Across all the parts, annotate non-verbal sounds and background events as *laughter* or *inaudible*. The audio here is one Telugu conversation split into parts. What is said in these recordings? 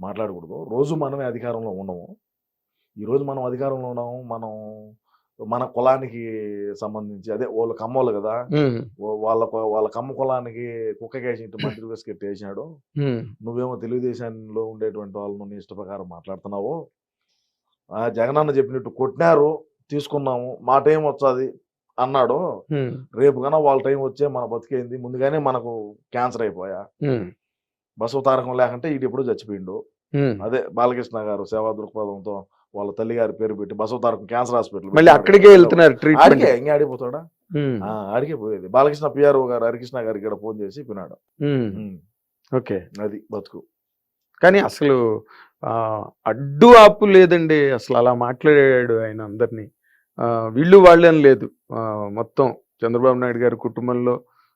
మాట్లాడకూడదు. రోజు మనమే అధికారంలో ఉండము. ఈరోజు మనం అధికారంలో ఉన్నాము మనం మన కులానికి సంబంధించి అదే వాళ్ళ కమ్మోళ్ళు కదా వాళ్ళ వాళ్ళ కమ్మ కులానికి కుక్కకేసి ఇంటి మంత్రి బిస్కెట్ వేసినాడు. నువ్వేమో తెలుగుదేశంలో ఉండేటువంటి వాళ్ళను నీ ఇష్ట ప్రకారం మాట్లాడుతున్నావు. ఆ జగనన్న చెప్పినట్టు కొట్టినారు తీసుకున్నాము మా టైం వచ్చాది అన్నాడు. రేపు కన్నా వాళ్ళ టైం వచ్చే మన బతికేంది. ముందుగానే మనకు క్యాన్సర్ అయిపోయా. బసవ తారకం లేకంటే ఈడు ఎప్పుడు చచ్చిపోయిండు. అదే బాలకృష్ణ గారు సేవా దృక్పథంతో వాళ్ళ తల్లి గారి పేరు పెట్టి బసవ తారకం క్యాన్సర్ హాస్పిటల్ మళ్ళీ అక్కడికే వెళ్తున్నారు ట్రీట్మెంట్ ఆడికే ఇంకా ఆడిపోతాడా ఆ, ఆడికే పోయేది. బాలకృష్ణ పిఆర్ఓ గారు హరికృష్ణ గారికి ఇక్కడ ఫోన్ చేసి పిన్నాడు ఉమ్, ఓకే. అది బతుకు. కానీ అసలు అడ్డు ఆపు లేదండి. అసలు అలా మాట్లాడాడు ఆయన అందరినీ. వీళ్ళు వాళ్ళని లేదు. మొత్తం చంద్రబాబు నాయుడు గారి కుటుంబంలో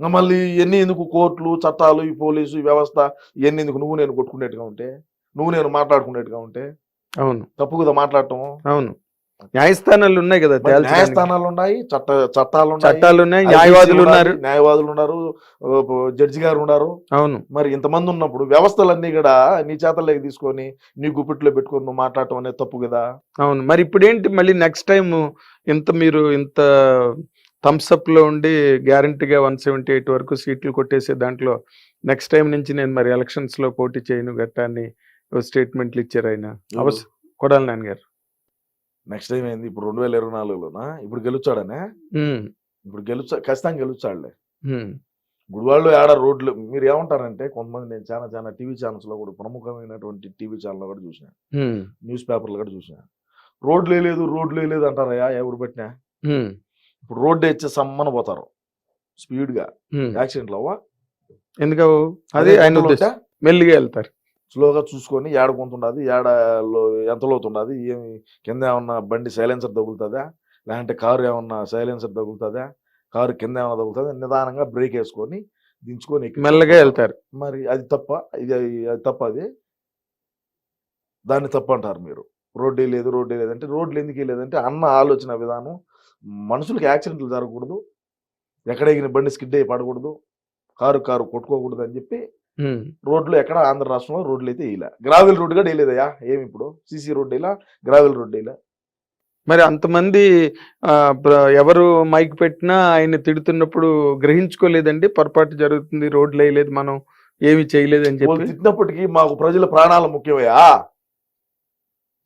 మళ్ళీ ఎన్ని ఎందుకు కోర్టులు చట్టాలు ఈ పోలీసు ఈ వ్యవస్థ ఇవన్నీ ఎందుకు? నువ్వు నేను కొట్టుకునేట్టుగా ఉంటే నువ్వు నేను మాట్లాడుకునేట్టుగా ఉంటే అవును. తప్పు కదా మాట్లాడటం? అవును. న్యాయస్థానాలు ఉన్నాయి కదా. న్యాయస్థానాలు ఉన్నాయి చట్ట చట్టాలు చట్టాలు ఉన్నాయి న్యాయవాదులు ఉన్నారు. న్యాయవాదులు ఉన్నారు జడ్జి గారు ఉన్నారు. అవును. మరి ఇంతమంది ఉన్నప్పుడు వ్యవస్థలన్నీ కూడా నీ చేతల్లోకి తీసుకొని నీ గుప్పిట్లో పెట్టుకొని నువ్వు మాట్లాడటం అనేది తప్పు కదా? అవును. మరి ఇప్పుడు ఏంటి మళ్ళీ నెక్స్ట్ టైం ఇంత మీరు ఇంత థమ్స్అప్లో ఉండి గ్యారంటీగా వన్ సెవెంటీ ఎయిట్ వరకు సీట్లు కొట్టేసే దాంట్లో నెక్స్ట్ టైం నుంచి నేను మరి ఎలక్షన్స్లో పోటీ చేయను గట్టాన్ని స్టేట్మెంట్లు ఇచ్చారు ఆయన. అవస కొడాలి నాన్న గారు నెక్స్ట్ టైం ఏంది? ఇప్పుడు రెండు వేల ఇరవై నాలుగులోనా? ఇప్పుడు గెలుచాడనే? ఇప్పుడు గెలుచా ఖచ్చితంగా గెలుచాడులే. ఉమ్, ఇప్పుడు వాళ్ళు ఆడ రోడ్లు మీరు ఏమంటారంటే కొంతమంది నేను చాలా చాలా టీవీ ఛానల్స్లో కూడా ప్రముఖమైనటువంటి టీవీ ఛానల్ కూడా చూసిన. న్యూస్ పేపర్లు కూడా చూసిన. రోడ్లు లేదు రోడ్లు లేదు అంటారయ్యా ఎవరు పెట్టినా? ఇప్పుడు రోడ్డు ఇచ్చే సమ్మన పోతారు. స్పీడ్గా ఉమ్. యాక్సిడెంట్లు అవ్వా? ఎందుకు అది ఆయన మెల్లిగా వెళ్తారు. స్లోగా చూసుకొని ఏడ కొంతుండదు ఏడ ఎంత లోతుండదు ఏమి కింద ఏమన్నా బండి సైలెన్సర్ తగులుతుందా? లేదంటే కారు ఏమన్నా సైలెన్సర్ తగులుతుందా? కారు కింద ఏమన్నా తగులుతుందా? నిదానంగా బ్రేక్ వేసుకొని దించుకొని మెల్లగా వెళ్తారు. మరి అది తప్ప ఇది అది తప్ప అది దాన్ని తప్పు అంటారు మీరు. రోడ్డు లేదు రోడ్డు లేదంటే రోడ్లు ఎందుకు లేదంటే అన్న ఆలోచన విధానం మనుషులకి యాక్సిడెంట్లు జరగకూడదు. ఎక్కడ ఎగిన బండి స్కిడ్ అయ్యి పడకూడదు. కారు కారు కొట్టుకోకూడదు అని చెప్పి రోడ్లు ఎక్కడ ఆంధ్ర రాష్ట్రంలో రోడ్లు అయితే వేయలే గ్రావెల్ రోడ్డు కూడా వేయలేదయ్యా ఏమి ఇప్పుడు? సీసీ రోడ్డు వేయలా గ్రావెల్ రోడ్డు వేయలే మరి అంతమంది ఎవరు మైక్ పెట్టినా ఆయన తిడుతున్నప్పుడు గ్రహించుకోలేదండి? పొరపాటు జరుగుతుంది రోడ్లు వేయలేదు మనం ఏమి చేయలేదు అని వాళ్ళు చెప్పి తిట్టినప్పటికీ మాకు ప్రజల ప్రాణాలు ముఖ్యమయ్యా.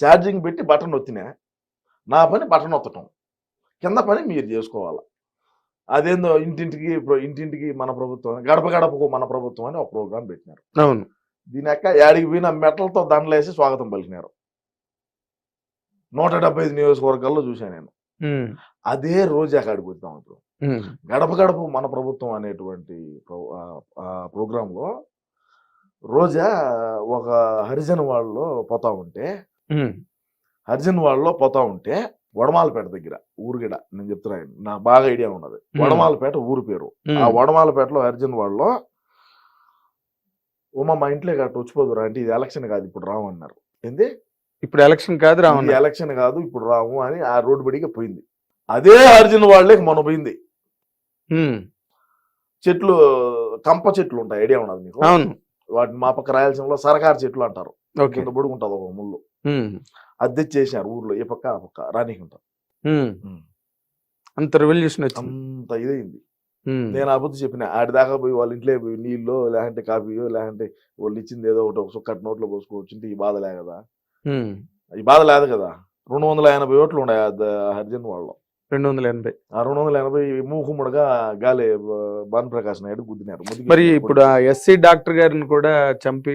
ఛార్జింగ్ పెట్టి బటన్ వచ్చినా నా పని బటన్ ఒత్తటం కింద పని మీరు చేసుకోవాలి. అదేందో ఇంటింటికి ఇంటింటికి మన ప్రభుత్వం గడప గడపకు మన ప్రభుత్వం అని ఒక ప్రోగ్రాం పెట్టినారు. అవును. దీని యొక్క యాడికి పోయిన మెటలతో దండలేసి స్వాగతం పలికినారు. నూట డెబ్బై ఐదు నియోజకవర్గాల్లో చూశాను నేను. అదే రోజు అక్కడికి వద్దాం ఇప్పుడు. గడప గడప మన ప్రభుత్వం అనేటువంటి ప్రోగ్రాంలో రోజా ఒక హరిజన్ వాళ్ళలో పోతా ఉంటే హరిజన్ వాళ్ళలో పోతా ఉంటే వడమాలపేట దగ్గర ఊరుగిడ నేను చెప్తున్నాను నాకు బాగా ఐడియా ఉన్నది. వడమాలపేట ఊరు పేరు. ఆ వడమాలపేటలో హరిజన్ వాళ్ళలో ఉమా మా ఇంట్లో గట్ట వచ్చిపోదురా అంటే ఇది ఎలక్షన్ కాదు ఇప్పుడు రాము అన్నారు. ఏంది? ఇప్పుడు ఎలక్షన్ కాదు రావణ ఎలక్షన్ కాదు ఇప్పుడు రాము అని ఆ రోడ్డు బడిగా పోయింది. అదే అర్జున్ వాళ్ళకి మొన్న పోయింది. చెట్లు కంప చెట్లు ఉంటాయి ఐడియా ఉన్నది మీకు అవును. వాటిని మా పక్క రాయలసీమలో సరకారు చెట్లు అంటారు. కింద పొడుగుంటది ఒక ముళ్ళు. ఉమ్, అది తెచ్చేసారు ఊర్లో ఏ పక్క ఆ పక్క ఉమ్, అంత రెవల్యూషన్ అంత ఇదైంది. నేను ఆ బుద్ధి చెప్పిన ఆడి దాకా పోయి వాళ్ళ ఇంట్లో పోయి నీళ్ళు లేదంటే కాఫీయో లేదంటే వాళ్ళు ఇచ్చింది ఏదో ఒకటి ఒక నోట్లో పోసుకోవచ్చు ఈ బాధ లే కదా ఈ బాధ లేదు కదా? రెండు వందల ఎనభై ఓట్లు ఉన్నాయి హరిజన్ వాళ్ళు రెండు వందల ఎనభై. ఆ రెండు వందల ఎనభై మూకుముడుగా గాలి భాను ప్రకాష్ నాయుడు గుద్దినారు మరి ఇప్పుడు ఎస్సీ డాక్టర్ గారిని కూడా చంపి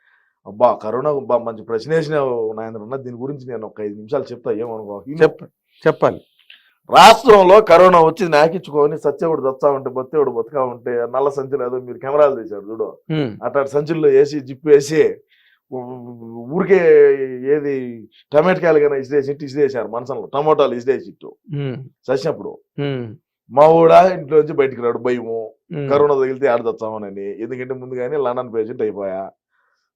అబ్బా! కరోనా అబ్బా! మంచి ప్రశ్న వేసినావు నాయన దీని గురించి నేను ఒక ఐదు నిమిషాలు చెప్తా ఏమనుకో? చెప్ప చెప్పాలి. రాష్ట్రంలో కరోనా వచ్చి నాకిచ్చుకొని సత్యవుడు దత్తా ఉంటే బత్తేవుడు బతుకా ఉంటే నల్ల సంచులు ఏదో మీరు కెమెరాలు తీశారు చూడు. ఉమ్, అట్లా సంచుల్లో వేసి జిప్పు వేసి ఊరికే ఏది టమాటకాయలు కానీ ఇసిరేసి ఇట్టు ఇసిరేసారు మనసంలో. టమోటాలు ఇసిరేసి ఇట్టు ఉమ్, సచ్చినప్పుడు ఉమ్, మా ఊడ ఇంట్లో నుంచి బయటికి రాడు భయము. కరోనా తగిలితే ఆడదొచ్చామనని ఎందుకంటే ముందుగానే లండన్ పేషెంట్ అయిపోయా.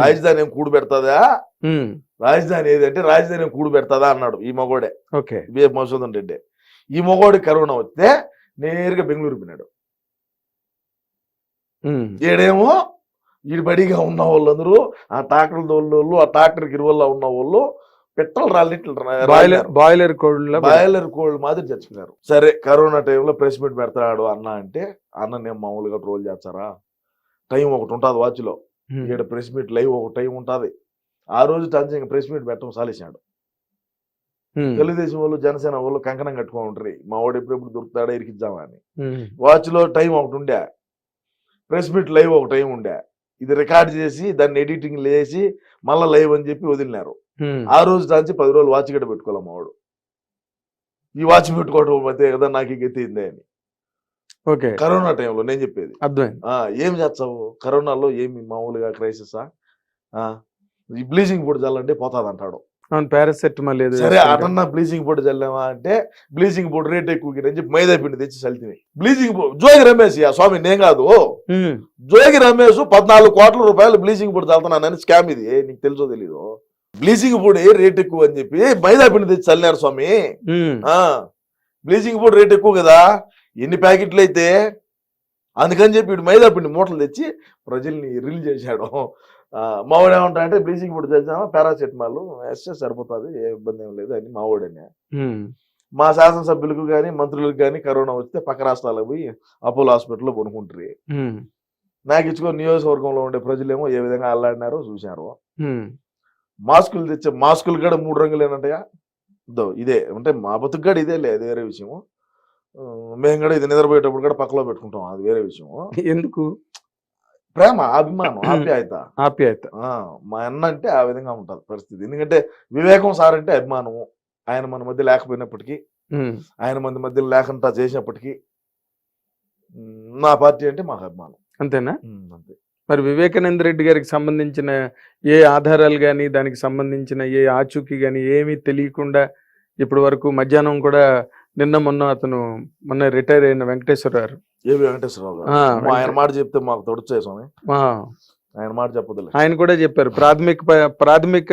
రాజధాని ఏం కూడు పెడతాదా? రాజధాని ఏదంటే రాజధాని ఏం కూడు పెడతాదా అన్నాడు ఈ మగోడే. ఓకే. బి మధుసూదన్ రెడ్డి. ఈ మగోడి కరోనా వస్తే నేరుగా బెంగళూరు పోయినాడు. ఈడేమో ఈడు బడిగా ఉన్న వాళ్ళందరూ ఆ ట్రాక్టర్ వాళ్ళు ఆ ట్రాక్టర్ గిరువల్లో ఉన్న వాళ్ళు పెట్రోల్ రాలిట్లు బాయిలర్ బాయిలర్ కోడ్ల బాయిలర్ కోల్డ్ మాదిరి చచ్చిపోయారు సరే కరోనా టైంలో ప్రెస్ మీట్ పెడతాడు అన్న అంటే అన్న నేను మామూలుగా ట్రోల్ చేస్తారా? టైం ఒకటి ఉంటుంది వాచ్లో. ఈడ ప్రెస్ మీట్ లైవ్ ఒక టైం ఉంటుంది. ఆ రోజు టంచి ప్రెస్ మీట్ పెట్టడం సాలేసాడు తెలుగుదేశం వాళ్ళు జనసేన వాళ్ళు కంకణం కట్టుకొని ఉంటారు మా వాడు ఎప్పుడెప్పుడు దొరుకుతాడో ఇరికిద్దామా అని. వాచ్లో టైం ఒకటి ఉండే. ప్రెస్ మీట్ లైవ్ ఒక టైం ఉండే. ఇది రికార్డ్ చేసి దాన్ని ఎడిటింగ్ చేసి మళ్ళీ లైవ్ అని చెప్పి వదిలినారు. ఆ రోజు దాంచి పది రోజులు వాచ్ గడ్డ పెట్టుకోవాలి మా వాడు. ఈ వాచ్ పెట్టుకోవడం మధ్య కదా నాకు అయిందే అని. ఓకే. కరోనా టైంలో నేను చెప్పేది. అర్థమైంది. ఏం చేస్తావు? కరోనాలో ఏమి మామూలుగా క్రైసిసా ఈ బ్లీచింగ్ పొడి చల్లంటే పోతాది అంటాడు పారాసెటమాల్ ఏదో సరే. అటన్నా బ్లీచింగ్ పౌడర్ చల్లామా అంటే బ్లీచింగ్ పౌడర్ రేట్ ఎక్కువ అని చెప్పి మైదా పిండి తెచ్చి చల్లితివి బ్లీచింగ్ పౌడర్ జోగి రమేష్ ఆ స్వామి నేను కాదు. జోగి రమేష్ పద్నాలుగు కోట్ల రూపాయలు బ్లీచింగ్ పౌడర్ చల్లుతున్నానని స్కామ్ ఇది. నీకు తెలుసో తెలీదు? బ్లీచింగ్ పౌడర్ రేట్ ఎక్కువ అని చెప్పి మైదా పిండి తెచ్చి చల్లినారు స్వామి. బ్లీచింగ్ పౌడర్ రేట్ ఎక్కువ కదా? ఎన్ని ప్యాకెట్లు అయితే అందుకని చెప్పి వీడు మైదా పిండి మూటలు తెచ్చి ప్రజల్ని రిల్ చేశాడు. మావాడు ఏమంటాడంటే బ్లీచింగ్ పౌడర్ తెచ్చామా పారాసెటమాల్ వేస్తే సరిపోతుంది ఏ ఇబ్బంది ఏం లేదు అని మావాడని మా శాసనసభ్యులకు కానీ మంత్రులకు కానీ కరోనా వస్తే పక్క రాష్ట్రాలకు పోయి అపోలో హాస్పిటల్లో కొనుక్కుంటారు నాకు ఇచ్చుకొని నియోజకవర్గంలో ఉండే ప్రజలేమో ఏ విధంగా అల్లాడినారో చూశారు. మాస్కులు తెచ్చే మాస్కులు కూడా మూడు రంగులు ఏంటంటయా దో ఇదే అంటే మా బతుకు కూడా ఇదే లేదు వేరే విషయము. మేము కూడా ఇది నిద్రపోయేటప్పుడు కూడా పక్కలో పెట్టుకుంటాం. అది వేరే విషయము ఎందుకు? ప్రేమ అభిమానం *clears throat* ఆప్యాయత. ఆప్యాయత. మా అన్న అంటే ఆ విధంగా ఉంటుంది పరిస్థితి. ఎందుకంటే వివేకం సార్ అంటే అభిమానము. ఆయన మన మధ్య లేకపోయినప్పటికీ ఆయన మంది మధ్య లేకుండా చేసినప్పటికీ నా పార్టీ అంటే మాకు అభిమానం. అంతేనా? అంతే. మరి వివేకానంద రెడ్డి గారికి సంబంధించిన ఏ ఆధారాలు కానీ దానికి సంబంధించిన ఏ ఆచూకీ కానీ ఏమీ తెలియకుండా ఇప్పటి వరకు మధ్యాహ్నం కూడా నిన్న మొన్న అతను మొన్న రిటైర్ అయిన వెంకటేశ్వర గారు. ఏవి వెంకటేశ్వరరావు గారు? ఆ, అమ్మో, ఆయన మాట చెప్తే మాకు తొడుచే స్వామి. ఆ, ఆయన మాట చెప్పదులే ఆయన కూడా చెప్పారు ప్రాథమిక ప- ప్రాథమిక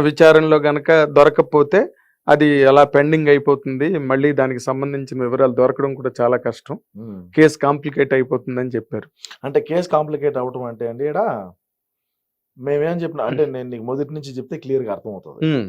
విచారణలో గనక దొరకకపోతే అది అలా పెండింగ్ అయిపోతుంది మళ్ళీ దానికి సంబంధించిన వివరాలు దొరకడం కూడా చాలా కష్టం. ఉమ్. కేసు కాంప్లికేట్ అయిపోతుందని చెప్పారు. అంటే కేసు కాంప్లికేట్ అవటం అంటే అండి ఇక్కడ మేమేం చెప్పిన అంటే నేను నీకు మొదటి నుంచి చెప్తే క్లియర్గా అర్థమవుతుంది. ఉమ్,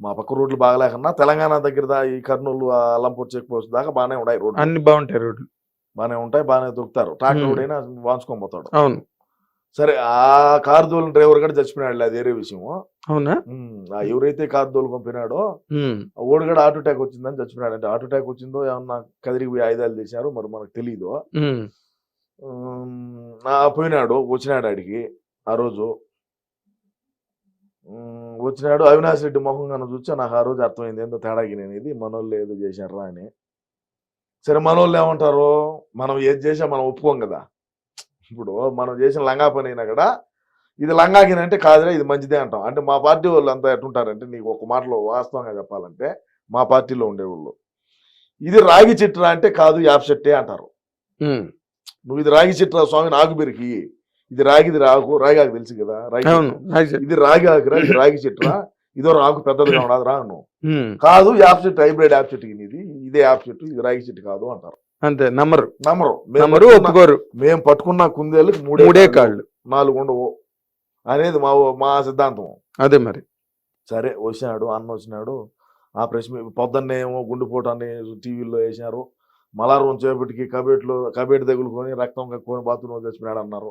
మా పక్క రోడ్లు బాగలేకన్నా తెలంగాణ దగ్గర ఈ కర్నూలు ఆ అల్లంపూర్ చెక్ పోస్ట్ దాకా బాగానే ఉన్నాయి రోడ్లు. అన్ని బాగుంటాయి రోడ్లు. బాగానే ఉంటాయి బాగానే దొరుకుతారు. Tractor Hmm. ఓడైనా వాంచుకొని పోతాడు. అవును. సరే ఆ కారు దోలిన డ్రైవర్ కూడా చచ్చిపోయినాడు అది వేరే విషయము అవునా? ఎవరైతే కారు ఉమ్, ఆ ఓడి కూడా హార్ట్ అటాక్ వచ్చిందని చచ్చిపోయినాడు అంటే హార్ట్ అటాక్ వచ్చిందో ఏమన్నా కదిరికి పోయి ఆయుధాలు తీశారు మరి మనకు తెలియదు పోయినాడు వచ్చినాడు ఆడికి ఆ రోజు. వచ్చినాడు. అవినాష్ రెడ్డి మొహం కన్నా నాకు ఆ రోజు అర్థమైంది ఏందో తేడాకి నేను ఇది మనోళ్ళు ఏదో చేశారా అని. సరే మనోళ్ళు ఏమంటారు? మనం ఏది చేసా మనం ఒప్పుకోం కదా. ఇప్పుడు మనం చేసిన లంగా పని అయినా కూడా ఇది లంగాకిన అంటే కాదురా ఇది మంచిదే అంటాం. అంటే మా పార్టీ వాళ్ళు అంతా ఎట్టుంటారంటే నీకు ఒక మాటలో వాస్తవంగా చెప్పాలంటే మా పార్టీలో ఉండేవాళ్ళు ఇది రాగి చెట్టురా అంటే కాదు యాప్ చెట్టే అంటారు. నువ్వు ఇది రాగి చెట్టు స్వామి నాకు బెరికి ఇది రాగిది రాకు రాగి ఆకు తెలుసు కదా రాగి చెట్టు. ఇది రాగి ఆకురా ఇది రాగి చెట్టురా ఇదో రాకు పెద్దదిగా ఉండదు రా నువ్వు కాదు యాప్ చెట్టు హైబ్రిడ్ యాప్ చెట్టు ఇది. ఇదే యాప్ చెట్టు ఇది రాగి చెట్టు కాదు అంటారు. అంతే నమ్మరు. నమ్మరు. మేము నమ్మరు ఒప్పుకోరు. మేము పట్టుకున్న కుందేళ్ళకి మూడే మూడే కాళ్ళు. నాలుగు ఉండవు. అనేది మా మా సిద్ధాంతం. అదే మరి. సరే వచ్చినాడు అన్న వచ్చినాడు. ఆ ప్రెస్ మీ- పొద్దున్నే ఏమో గుండెపోటాన్ని టీవీలో వేసినారు. మలారం చేపటికి కబేట్లో కబేట్ తగులుకొని రక్తం కక్కుని బాత్రూంలో చచ్చిపోయాడు అన్నారు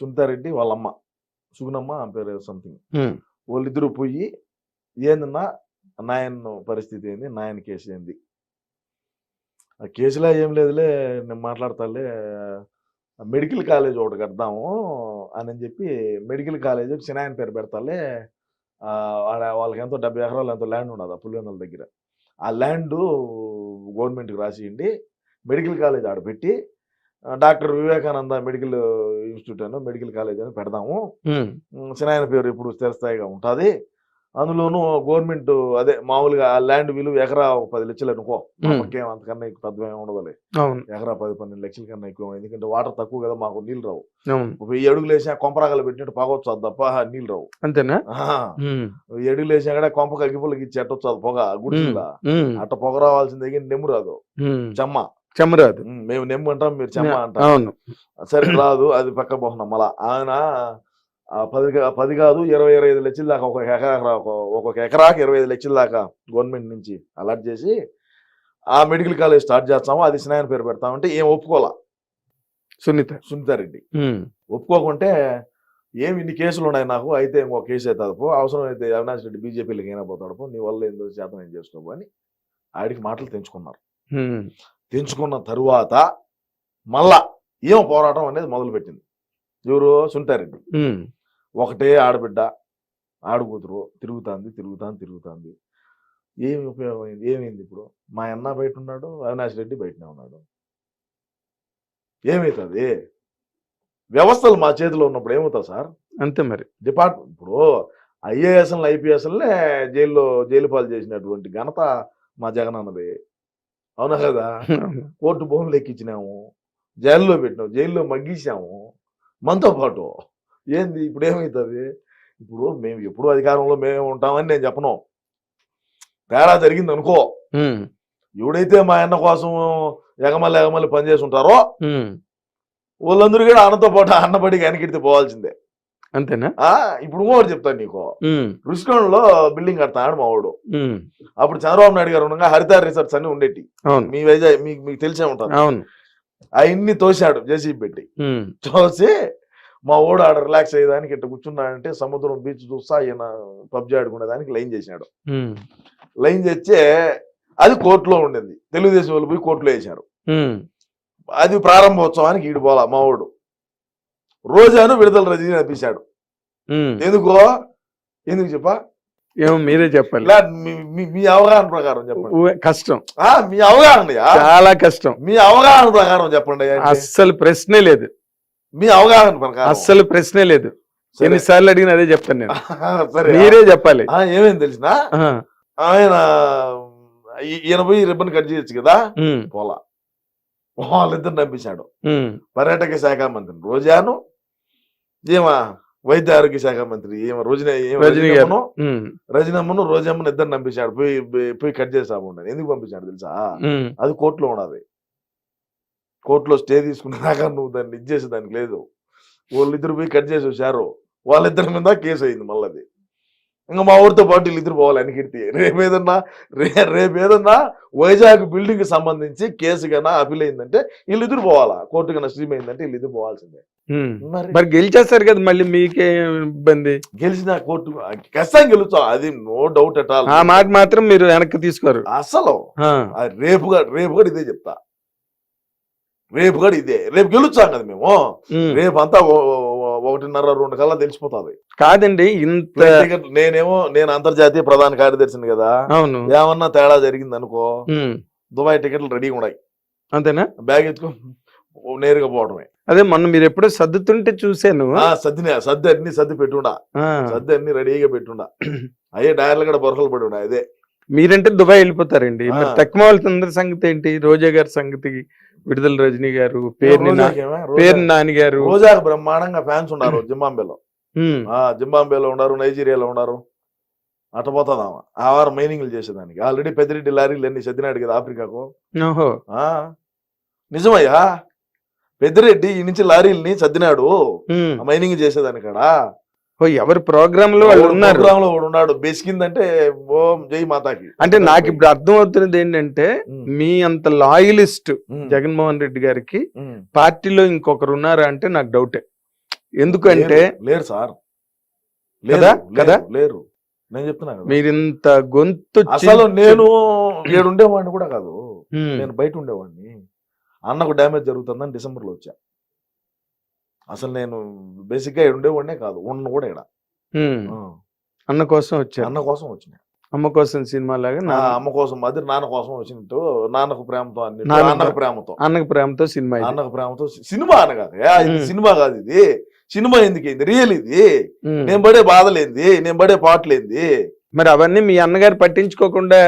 సునీతారెడ్డి వాళ్ళ అమ్మ సుగునమ్మ ఆమె పేరు సంథింగ్ వాళ్ళిద్దరూ పోయి ఏందన్నా నాయన్ పరిస్థితి ఏంది? నాయన్ కేసు ఏంది? ఆ కేసులో ఏం లేదులే నేను మాట్లాడతాలే మెడికల్ కాలేజ్ ఒకటి కడదాము అని చెప్పి మెడికల్ కాలేజ్ చిన్నాయన పేరు పెడతాలే ఆ, వాళ్ళకి ఎంతో డెబ్బై ఎకరాలు ఎంతో ల్యాండ్ ఉన్నది ఆ పులివెందుల దగ్గర. ఆ ల్యాండ్ గవర్నమెంట్కి రాసియండి మెడికల్ కాలేజ్ ఆడ పెట్టి ఆ, డాక్టర్ వివేకానంద మెడికల్ ఇన్స్టిట్యూట్ అని మెడికల్ కాలేజ్ అని పెడదాము. సినాయన పేరు ఇప్పుడు స్థిరస్థాయిగా ఉంటుంది. అందులోనూ గవర్నమెంట్ అదే మామూలుగా ఆ ల్యాండ్ విలువ ఎకరా ఒక పది లక్షలు అనుకో. మనకేం అంతకన్నా ఎక్కువ ఏం ఉండదులే అవును. ఎకరా పది పన్నెండు లక్షల కన్నా ఎక్కువ. ఎందుకంటే వాటర్ తక్కువ కదా మాకు నీళ్ళు రావు. వెయ్యి అడుగులు వేసినా కొంపరాగలు పెట్టినట్టు పాగొచ్చు అది తప్ప నీళ్ళు రావు. అంతేనా? వెయ్యి అడుగులు వేసినా కూడా కొంప అగ్గిపుల్లకి ఇచ్చి ఎట్టొచ్చు అది పొగ గుడిలా ఉమ్, అట్ట పొగ రావాల్సిందే నెమ్ము రాదు. చెమ్మ. చెమరాదు. ఉమ్, మేము నెమ్ము అంటాం మీరు చెమ్మ అంటాం అవును. సరే రాదు అది పక్క పోతున్నాం మళ్ళా ఆయన పది పది కాదు ఇరవై ఇరవై ఐదు లక్షల దాకా ఒక ఎకరా ఒక- ఒక్కొక్క ఎకరాకి ఇరవై ఐదు లక్షల దాకా గవర్నమెంట్ నుంచి అలాట్ చేసి ఆ మెడికల్ కాలేజ్ స్టార్ట్ చేస్తాము. అది స్నాయన పేరు పెడతామంటే ఏం ఒప్పుకోవాలా సునీత. సునీతారెడ్డి ఒప్పుకోకుంటే ఏమి ఇన్ని కేసులు ఉన్నాయి నాకు? అయితే ఇంకో కేసు అవుతుంది పో అవసరం అయితే అవినాష్ రెడ్డి బీజేపీలోకి అయినా పోతాడు. పో నీ వల్ల ఏందో శాతం ఏం చేసుకోబో అని ఆడికి మాటలు తెంచుకున్నారు. తెంచుకున్న తరువాత మళ్ళా ఏం పోరాటం అనేది మొదలుపెట్టింది. ఎవరు? సునీతారెడ్డి ఉమ్, ఒకటే ఆడబిడ్డ ఆడకూతురు తిరుగుతాంది తిరుగుతాంది తిరుగుతాంది. ఏమి ఉపయోగమైంది? ఏమైంది ఇప్పుడు? మా అన్న బయట ఉన్నాడు అవినాష్ రెడ్డి బయటనే ఉన్నాడు. ఏమవుతుంది వ్యవస్థలు మా చేతిలో ఉన్నప్పుడు ఏమవుతుంది సార్? అంతే మరి. డిపార్ట్మెంట్ ఇప్పుడు ఐఏఎస్ఎల్ ఐపీఎస్ఎల్నే జైల్లో జైలు పాలు చేసినటువంటి ఘనత మా జగన్ అన్నది. అవునా కదా. కోర్టు భూములు ఎక్కించినాము జైల్లో పెట్టినాము జైల్లో మగ్గించాము మనతో పాటు ఏంది ఇప్పుడు ఏమవుతుంది ఇప్పుడు మేము ఎప్పుడు అధికారంలో మేమే ఉంటామని నేను చెప్పను. తేడా జరిగింది అనుకో ఎవడైతే మా అన్న కోసం ఎగమల్లి ఎగమల్లి పనిచేసి ఉంటారో వాళ్ళందరూ కూడా అన్నతో పాటు అన్నబడికి వెనకెడితే పోవాల్సిందే. అంతేనా? ఆ ఇప్పుడు ఇంకోటి చెప్తాను నీకు. ఉమ్, రుషికొండలో బిల్డింగ్ కడతాడు మా వాడు. అప్పుడు చంద్రబాబు నాయుడు గారు ఉండగా హరిత రిసార్ట్స్ అన్ని ఉండేటి. అవును. మీ వైజాగ్ మీకు మీకు తెలిసే ఉంటుంది. అవును. అవన్నీ తోశాడు జేసీబీ పెట్టి. చూసి మా ఓడు ఆడ రిలాక్స్ అయ్యేదానికి ఇట్లా కూర్చున్నాడంటే సముద్రం బీచ్ చూస్తా ఈయన పబ్జి ఆడుకునేదానికి లైన్ చేసినాడు. లైన్ చేస్తే అది కోర్టులో ఉండింది. తెలుగుదేశం వాళ్ళు పోయి కోర్టులో వేశారు. ఉమ్, అది ప్రారంభోత్సవానికి ఈడు పోలా మా ఓడు రోజాను విడుదల రజనీ అనిపించాడు. ఎందుకో? ఎందుకు చెప్పా? ఏమో మీరే చెప్పాలి ఇలా మీ- అవగాహన ప్రకారం చెప్పండి. కష్టం. ఆ, మీ అవగాహన చాలా కష్టం. మీ అవగాహన ప్రకారం చెప్పండి. అస్సలు ప్రశ్నే లేదు. మీ అవగాహన ప్రకారం. అస్సలు ప్రశ్నే లేదు. సరే. ఎన్నిసార్లు అడిగిన అదే చెప్తాను నేను. సరే. మీరే చెప్పాలి. ఆ, ఏమేం తెలిసిన? ఆయన ఈయన పోయి రిబ్బన్ కట్ చేయొచ్చు కదా? పోలా. వాళ్ళిద్దరు ఉమ్, పర్యాటక శాఖ మంత్రి రోజాను ఏమా వైద్య ఆరోగ్య శాఖ మంత్రి ఏమ రోజున ఏమ రజనీ గారు. రజనమ్మను రోజమ్మను ఇద్దరు నంపించాడు. పోయి పోయి- కట్ చేసి ఎందుకు పంపించాడు తెలుసా? అది కోర్టులో ఉన్నది. కోర్టులో స్టే తీసుకునే దాకా నువ్వు దాన్ని ఇచ్చేసి దానికి లేదు. వాళ్ళిద్దరు పోయి కట్ చేసి వచ్చారు. వాళ్ళిద్దరి మీద కేసు అయింది మళ్ళీ ఇంకా మా ఊరితో పాటు వీళ్ళిద్దరు పోవాలి అనికిడితే రేపు ఏదన్నా రే రేపు ఏదన్నా వైజాగ్ బిల్డింగ్కి సంబంధించి కేసు కన్నా అయిందంటే వీళ్ళిద్దరు పోవాలా? కోర్టు కన్నా స్ట్రీమ్ అయిందంటే వీళ్ళిద్దరు పోవాల్సిందే. ఉమ్. మరి గెలిచేస్తారు కదా మళ్ళీ మీకే ఇబ్బంది. గెలిచిన కోర్టు ఖచ్చితంగా గెలుస్తాం అది నో డౌట్ అట్ ఆల్. ఆ మాట మాత్రం మీరు వెనక్కి తీసుకోరు. అసలు రేపు కూడా రేపు కూడా ఇదే చెప్తా. రేపు కూడా ఇదే. రేపు గెలుచాం కదా మేము. రేపు అంతా ఒకటిన్నర రెండు కల్లా తెలిసిపోతుంది. కాదండి ఇంత నేనేమో నేను అంతర్జాతీయ ప్రధాన కార్యదర్శిని కదా. అవును. ఏమన్నా తేడా జరిగింది అనుకో దుబాయ్ టికెట్లు రెడీగా ఉన్నాయి. అంతేనా? బ్యాగ్ ఎత్తుకో నేరుగా పోవడమే. అదే మొన్న మీరు ఎప్పుడో సర్దుతుంటే చూశాను. ఆ సర్దినే సర్ది అన్ని సర్ది పెట్టుండా. సర్ది అన్ని రెడీగా పెట్టుండా. *clears throat* అయ్యే డైర్లు కూడా బొరకలు పడి ఉన్నాయి అదే. మీరంటే దుబాయ్ వెళ్ళిపోతారండి. తక్కువ వాళ్ళందరి సంగతి ఏంటి? రోజా గారి సంగతి విడుదల రజనీ గారు? రోజా- పేరు నాని గారు. రోజాకు బ్రహ్మాండంగా ఫ్యాన్స్ ఉన్నారు జింబాంబేలో జింబాంబేలో ఉన్నారు నైజీరియాలో ఉన్నారు. అట్ట పోతుంది ఆమె? ఆ వారం మైనింగ్లు చేసేదానికి. ఆల్రెడీ పెద్దిరెడ్డి లారీలు అన్ని సర్దినాడు కదా ఆఫ్రికాకు. నిజమయ్యా? పెద్దిరెడ్డి ఈ నుంచి లారీల్ని సర్దినాడు మైనింగ్ చేసేదాని కాడ ఓ ఎవరి ప్రోగ్రామ్లో వాళ్ళు ఉన్నారు? ప్రోగ్రామ్లో ఉన్నాడు. బెసికిందంటే ఓం జై మాతాకి. అంటే నాకు ఇప్పుడు అర్థం అవుతున్నది ఏంటంటే మీ అంత లాయలిస్ట్ జగన్మోహన్ రెడ్డి గారికి. పార్టీలో ఇంకొకరు ఉన్నారా అంటే నాకు డౌటే ఎందుకంటే లేరు, సార్. లేరు, కదా? లేరు, నేను చెప్తున్నా. మీరింత గొంతు అసలు నేను ఏడుండేవాడిని కూడా కాదు. నేను బయట ఉండేవాడిని. అన్నకు డ్యామేజ్ జరుగుతుందని డిసెంబర్లో వచ్చా. అసలు నేను బేసిక్గా ఉండేవాడినే కాదు ఉన్న కూడా ఇక్కడ అన్న కోసం వచ్చారు. అన్న కోసం వచ్చినాయి అమ్మ కోసం సినిమా లాగా నా అమ్మ కోసం అది నాన్న కోసం వచ్చినట్టు నాన్నకు ప్రేమతో అన్ని నాన్న అన్నకు ప్రేమతో. అన్నకు ప్రేమతో సినిమా. అన్నకు ప్రేమతో సినిమా అన్న కాదు. ఇది. సినిమా కాదు ఇది. సినిమా ఎందుకు అయింది? రియల్ ఇది. నేను పడే బాధలేంది నేను పడే పాటలేంది మరి అవన్నీ మీ అన్నగారు పట్టించుకోకుండా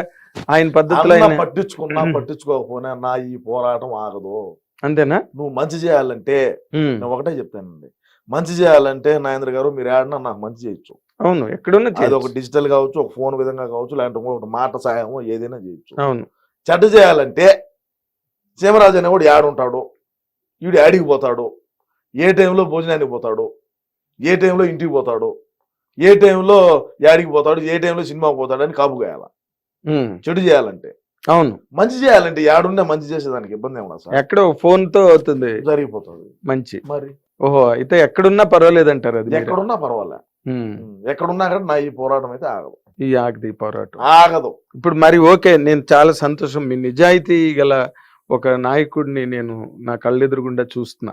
ఆయన పద్ధతిలో పట్టించుకున్నా. పట్టించుకోకపోయినా నా ఈ పోరాటం ఆగదు. అంతేనా? నువ్వు మంచి చేయాలంటే. నేను ఒకటే చెప్తానండి. మంచి చేయాలంటే నాయంద్ర గారు మీరు ఆడినా నాకు మంచి చేయొచ్చు. అవును ఎక్కడున్నా అది. ఒక డిజిటల్ కావచ్చు ఒక ఫోన్ విధంగా కావచ్చు లేదంటే ఇంకొకటి మాట సహాయమో ఏదైనా చేయొచ్చు. అవును. చెడ్డ చేయాలంటే సీమరాజు అనేవాడు యాడుంటాడు వీడు యాడికి పోతాడు. ఏ టైంలో భోజనానికి పోతాడు? ఏ టైంలో ఇంటికి పోతాడు? ఏ టైంలో యాడికి పోతాడు? ఏ టైంలో సినిమాకి పోతాడు? అని కాపు కాయాల. చెడు చేయాలంటే. అవును. మంచి చేయాలంటే యాడున్నా మంచి చేసేదానికి ఇబ్బంది ఏమన్నా సార్. ఎక్కడో ఫోన్తో అవుతుంది. జరిగిపోతుంది. మంచి. మరి? ఓహో అయితే ఎక్కడున్నా పర్వాలేదు అంటారు అది మీరు. ఎక్కడున్నా పర్వాలే. ఉమ్. ఎక్కడున్నా కానీ నా ఈ పోరాటం అయితే ఆగదు. ఈ ఆగది పోరాటం. ఆగదు. ఇప్పుడు మరి ఓకే నేను చాలా సంతోషం. మీ నిజాయితీ గల ఒక నాయకుడిని నేను నా కళ్ళెదురుగుండా చూస్తున్నా.